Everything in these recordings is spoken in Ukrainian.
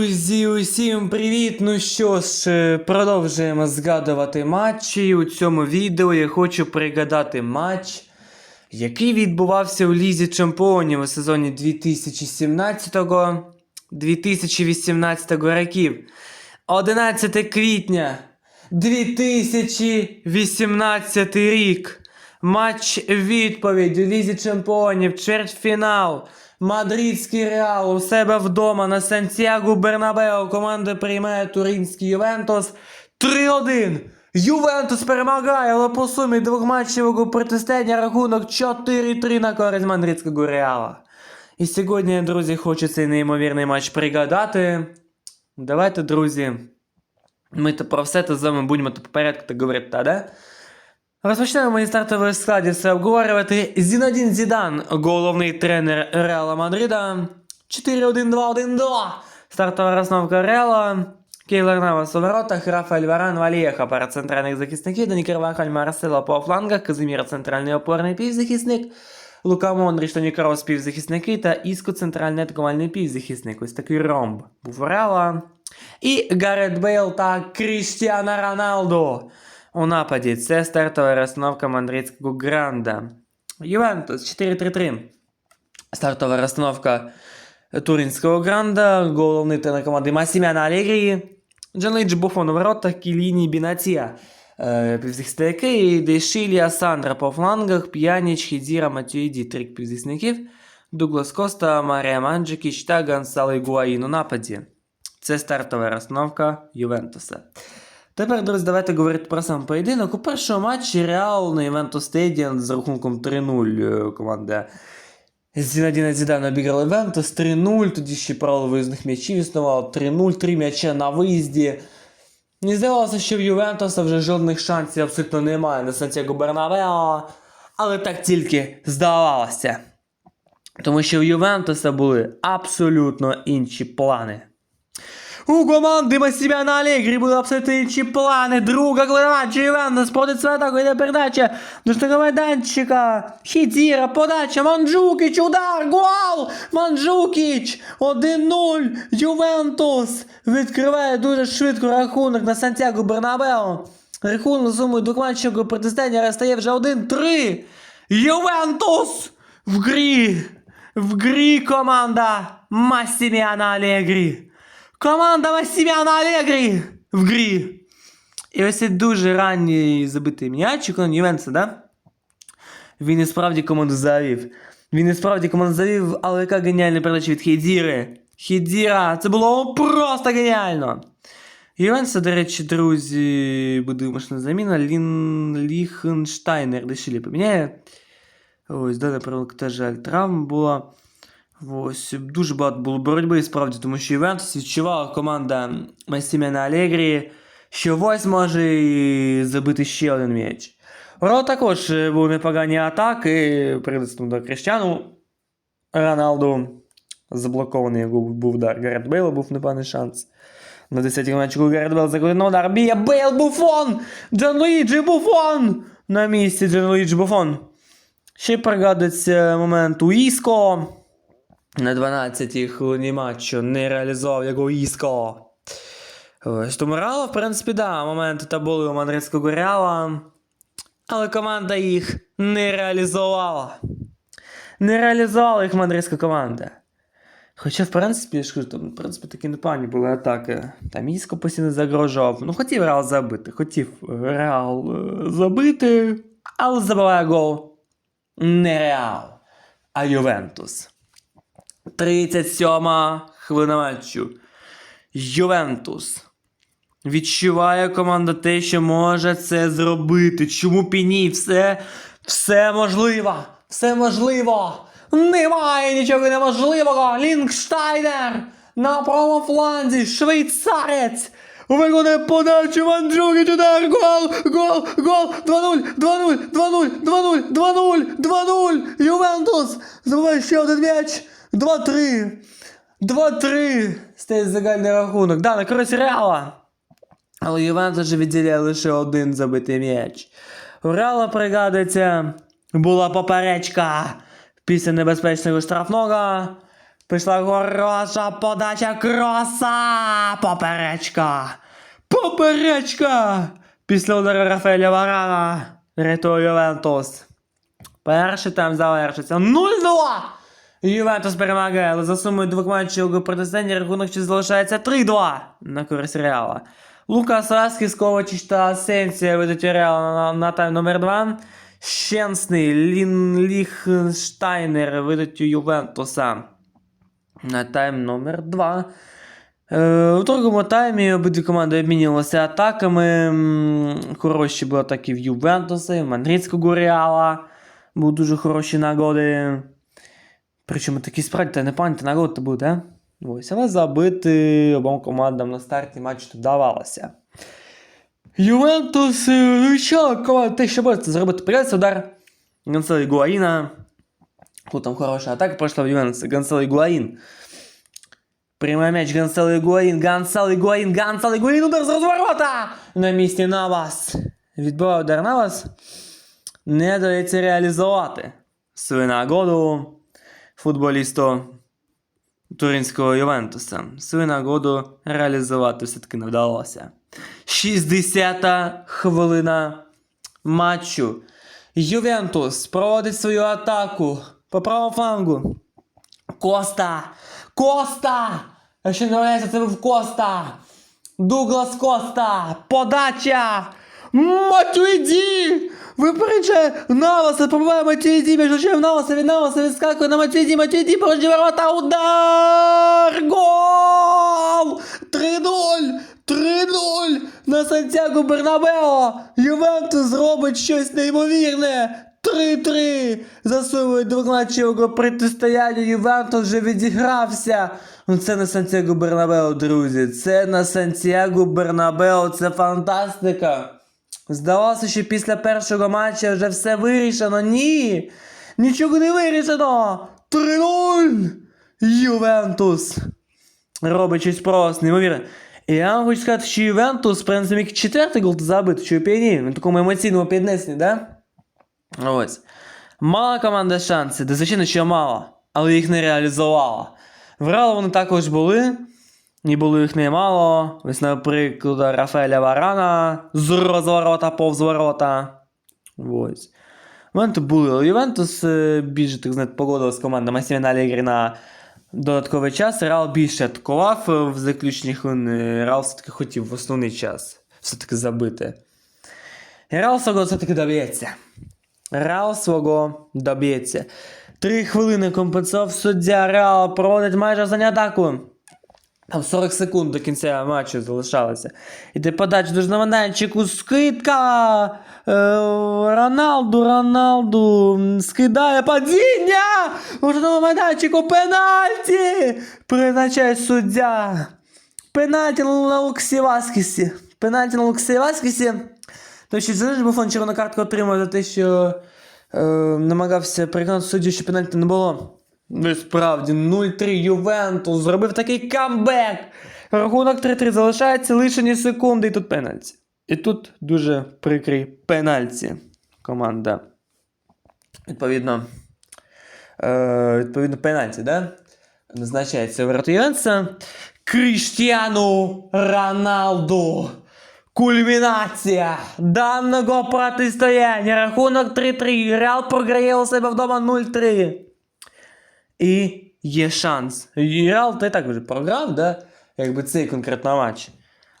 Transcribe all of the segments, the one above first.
Друзі, усім привіт! Ну що ж, е, продовжуємо згадувати матчі. У цьому відео я хочу пригадати матч, який відбувався у Лізі Чемпіонів у сезоні 2017-2018 років. 11 квітня 2018 рік. Матч відповідь у Лізі Чемпіонів, чвертьфінал. Мадридський Реал у себе вдома на Сантьяго Бернабео. Команда приймає Туринський Ювентус 3-1. Ювентус перемагає, але по сумі двохматчевого протистояння рахунок 4-3 на користь Мадридського Реала. І сьогодні, друзі, хочу цей неймовірний матч пригадати. Давайте, друзі, ми то про все то з вами будемо то по так говорити, та, да? Розпочнемо мої стартові складі все обговорювати. Зінадін Зідан, головний тренер Реала Мадрида. 4-1-2-1-2. Стартова розновка Реала. Кейлер Навас у воротах, Рафаель Варан, Валієха пара центральних захисників, Дані Карвахаль, Марсело по флангах, Казимір центральний опорний півзахисник, Лука Мондріч, Тоні Крос півзахисники та Іско центральний атакувальний півзахисник. Ось такий ромб був у Реала. І Гарет Бейл та Кріштіана Роналду. У нападі це стартова розстановка мандридського гранда. Ювентус 4-3-3. Стартова розстановка туринського гранда. Головний тренер команди Масімяна Алегрі. Джанлейдж Буфон у воротах, Кіліні Бінація. Е, Півзахисники, Дешілія, Сандра по флангах, П'яніч, Хідзіра, Матюїді, трик півзахисників. Дуглас Коста, Марія Манджикіч та Гонсало Ігуаїн у нападі. Це стартова розстановка Ювентуса. Тепер, друзі, давайте говорити про сам поєдинок. У першому матчі Реал на Івенту Стедіан з рахунком 3-0 е, команда Зінадіна Зідана обіграла Івентус 3-0, тоді ще правило виїзних м'ячів існувало 3-0, 3 м'яча на виїзді. Мені здавалося, що в Ювентуса вже жодних шансів абсолютно немає на Сантьяго Бернабео, але так тільки здавалося. Тому що в Ювентуса були абсолютно інші плани. У команди Масімяна Алегрі були абсолютно інші плани. Друга клемача Ювентус проводить свою атаку, йде передача до штрафного майданчика. Хідзіра, подача, Манджукіч, удар, гол! Манджукіч, 1-0, Ювентус відкриває дуже швидко рахунок на Сантьяго Бернабео. Рахунок сумою двохматчевого протистояння стає вже 1-3. Ювентус в грі. В грі команда Масіміана Алегрі. Команда Масіміана Алегрі в грі. І ось цей дуже ранній забитий м'ячик на Ювентуса, да? Він і справді команду завів. Він і справді команду завів, але яка геніальна передача від Хейдзіри. Хейдзіра, це було просто геніально. Ювентуса, до речі, друзі, буде вимушена заміна. Лін Ліхенштайнер Дешилі поміняє. Ось, да, наприклад, теж жаль, травма була. Ось, дуже багато було боротьби справді, тому що Ювентус відчувала команда Масімена Алегрі, що ось може і забити ще один м'яч. Ро також е, були непогані атаки, прилиснув до Крещану Роналду. Заблокований був удар. Гарет Бейла був непоганий шанс. На 10-й матчику Гарет Бейл закладив на удар. Б'є Бейл Буфон! Джан Луїджі Буфон! На місці Джан Луїджі Буфон. Ще пригадується момент у Іско. На 12-й хвилині матчу не реалізував його Іско. Ось тому Реала, в принципі, да, моменти та були у Мадридського Реала. Але команда їх не реалізувала. Не реалізувала їх мадридська команда. Хоча, в принципі, я ж кажу, там, в принципі, такі непогані були атаки. Там Іско постійно загрожував. Ну, хотів Реал забити. Хотів Реал е, забити, але забиває гол. Не Реал, а Ювентус. 37 хвилина матчу. Ювентус. Відчуває команда те, що може це зробити. Чому піні? Все, все можливо. Все можливо. Немає нічого неможливого. Лінкштайнер на правому фланзі. Швейцарець. Виконує подачу Манджуки, удар, гол, гол, гол, 2-0, 2-0, 2-0, 2-0, 2-0, 2-0, Ювентус, забиває ще один м'яч, 2-3, 2-3, стає загальний рахунок, да, на користь Реала. Але Ювентус же відділяє лише один забитий м'яч. У Реала пригадується, була поперечка після небезпечного штрафного. Пішла хороша подача кроса. Поперечка. Поперечка. Після удару Рафаеля Варана. Рятує Ювентус. Перший тайм завершиться 0-2. Ювентус перемагає, але за сумою двох матчів у протистоянні рахунок ще залишається 3-2 на користь Реала. Лукас Аскіс, Ковачич та Асенсія ведуть Реала на, на тайм номер 2. Щенсний, Лін Ліхштайнер ведуть у Ювентуса на тайм номер 2. Е, у другому таймі обидві команди обмінювалися атаками. Хороші були атаки в Ювентуса, і в Мадридського Реала. Були дуже хороші нагоди. Причому такі справді та непогані нагоди то буде. Ось, але забити обом командам на старті матчу вдавалося. Ювентус, е, команда те, що може зробити. Прийдеться удар Гонсало Гуаїна. Тут там хороша атака пройшла в Ювентуса. Гонсало Гуаїн. Прямой мяч Гонсало Игуаин, Гонсало Игуаин, Гонсало Игуаин, удар з розворота! На місці Навас. Відбиває удар Навас. Не дається реалізувати свою нагоду футболісту Туринського Ювентуса. Свою нагоду реалізувати все-таки не вдалося. 60-та хвилина матчу. Ювентус проводить свою атаку по правому флангу. Коста! Коста! Якщо не валяється, це був Коста! Дуглас Коста! Подача! Матюйді! Випереджає Наваса, пробиває Матюйді, між очима Наваса, від Наваса відскакує на Матюйді, Матюйді, порожні ворота, удар! Гол! 3-0! 3-0! На Сантьяго Бернабео! Ювентус зробить щось неймовірне! 3-3! Засовує двохначового протистояння Ювентус вже відігрався. Ну це на Сантьяго Бернабео, друзі. Це на Сантьяго Бернабео, це фантастика. Здавалося, що після першого матчу вже все вирішено. Ні! Нічого не вирішено! 3-0! Ювентус! Робить щось просто, неймовірне. І я вам хочу сказати, що Ювентус, в принципі, міг четвертий гол забити, що п'яні, на такому емоційному піднесенні, да? Ось. Мала команда шанси, звичайно, що мало, але їх не реалізувала. В Реал вони також були, і було їх немало. Ось, наприклад, Рафаеля Варана з розворота повз ворота. Ось. Моменти були, Ювентус е, більше, так знаєте, погодилась команда Масіміна Алегрі на додатковий час. Реал більше атакував е, в заключні хвилини. Реал все-таки хотів в основний час все-таки забити. Реал свого все-таки доб'ється. Реал свого доб'ється. Три хвилини компенсував суддя Реал проводить майже останню атаку. Там 40 секунд до кінця матчу залишалося. Іде подача дуже на майданчику. Скидка! Е, Роналду, Роналду скидає падіння! Уже на пенальті! Призначає суддя. Пенальті на Луксі Васкісі. Пенальті на Луксі Васкісі. Тому що знаєш, Буфон червону картку отримав за те, що е, намагався переконати суддю, що пенальті не було. Ну справді 0-3 Ювентус зробив такий камбек. Рахунок 3-3 залишається лишені секунди, і тут пенальті. І тут дуже прикрий пенальті. Команда. Відповідно. Е, відповідно, пенальті, да? Назначається ворота Ювентуса. Кріштіану Роналду. Кульмінація даного протистояння. Рахунок 3-3. Реал програє у себе вдома 0-3. І є шанс. Реал та й так вже програв, да? Якби цей конкретно матч.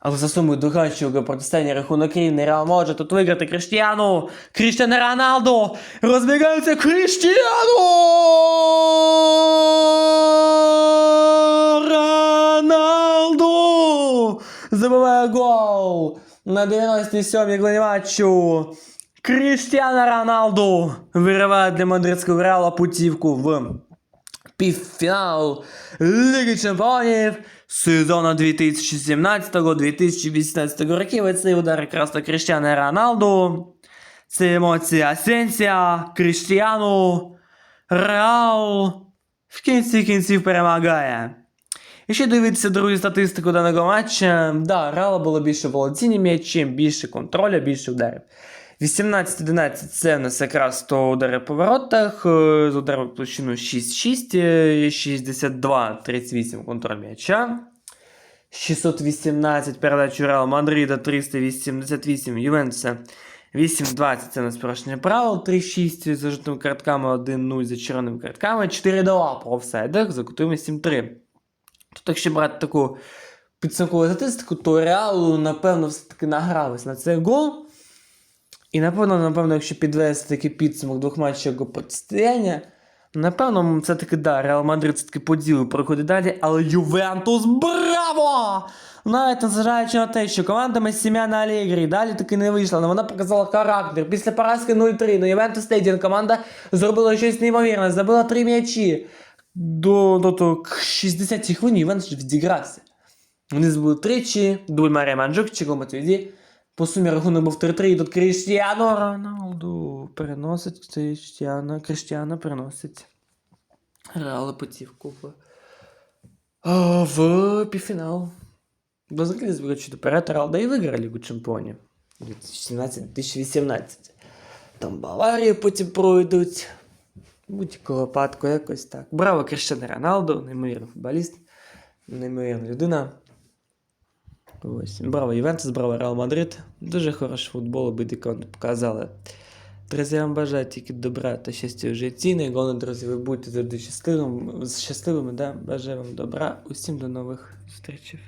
Але за сумою догачого протистояння рахунок рівний Реал може тут виграти Кріштіану. Кріштіану Роналду. Розбігається Кріштіану! Роналду! Забиває гол на 97-й голі матчу. Кріштіану Роналду вириває для мадридського Реала путівку в півфінал Ліги Чемпіонів сезону 2017-2018 років. І цей удар якраз до Кріштіану Роналду. Це емоції Асенсія, Кріштіану, Реал в кінці кінців перемагає. І ще дивитися другу статистику даного матча. Да, Реала було більше володіння м'ячем, більше контроля, більше ударів. 18-11 це в нас якраз то удари по воротах, е, з ударом площину 6-6, е, 62-38 контроль м'яча. 618 передач Реал Мадрида, 388 Ювентуса. 8-20 це у нас порушення правил, 3-6 за жовтими картками, 1-0 за червоними картками, 4-2 по офсайдах, за кутами 7-3. Тут, якщо брати таку підсумкову статистику, то Реалу, напевно, все-таки награлись на цей гол. І напевно, напевно, якщо підвести такий підсумок двох матчів його протистояння, напевно, все-таки да, Реал Мадрид все-таки поділив проходить далі, але Ювентус браво! Навіть незважаючи на те, що команда Мессімяна Алегрі далі таки не вийшла, але вона показала характер. Після поразки 0-3 на Ювентус Стейдіон команда зробила щось неймовірне, забила три м'ячі. До, до, до 60-й хвилині Ювентус відігрався. Вони збили тричі, дубль Марія Манджукчик, Матвіді. По сумі рахунок був 3-3, і тут Кріштіано Роналду переносить Кріштіано, Кріштіано переносить Реал путівку в, в півфінал. Дозволились виручити вперед Реал, да і виграли Лігу Чемпіонів 2017-2018. Там Баварію потім пройдуть. Будь-якого випадку якось так. Браво Кріштіано Роналду, неймовірний футболіст, неймовірна людина. Ось. Браво Ювентус, браво Реал Мадрид. Дуже хороший футбол, обидві команди показали. Друзі, я вам бажаю тільки добра та щастя в житті. Найголовніше, друзі, ви будьте завжди щасливими, щасливими да? Бажаю вам добра. Усім до нових зустрічей.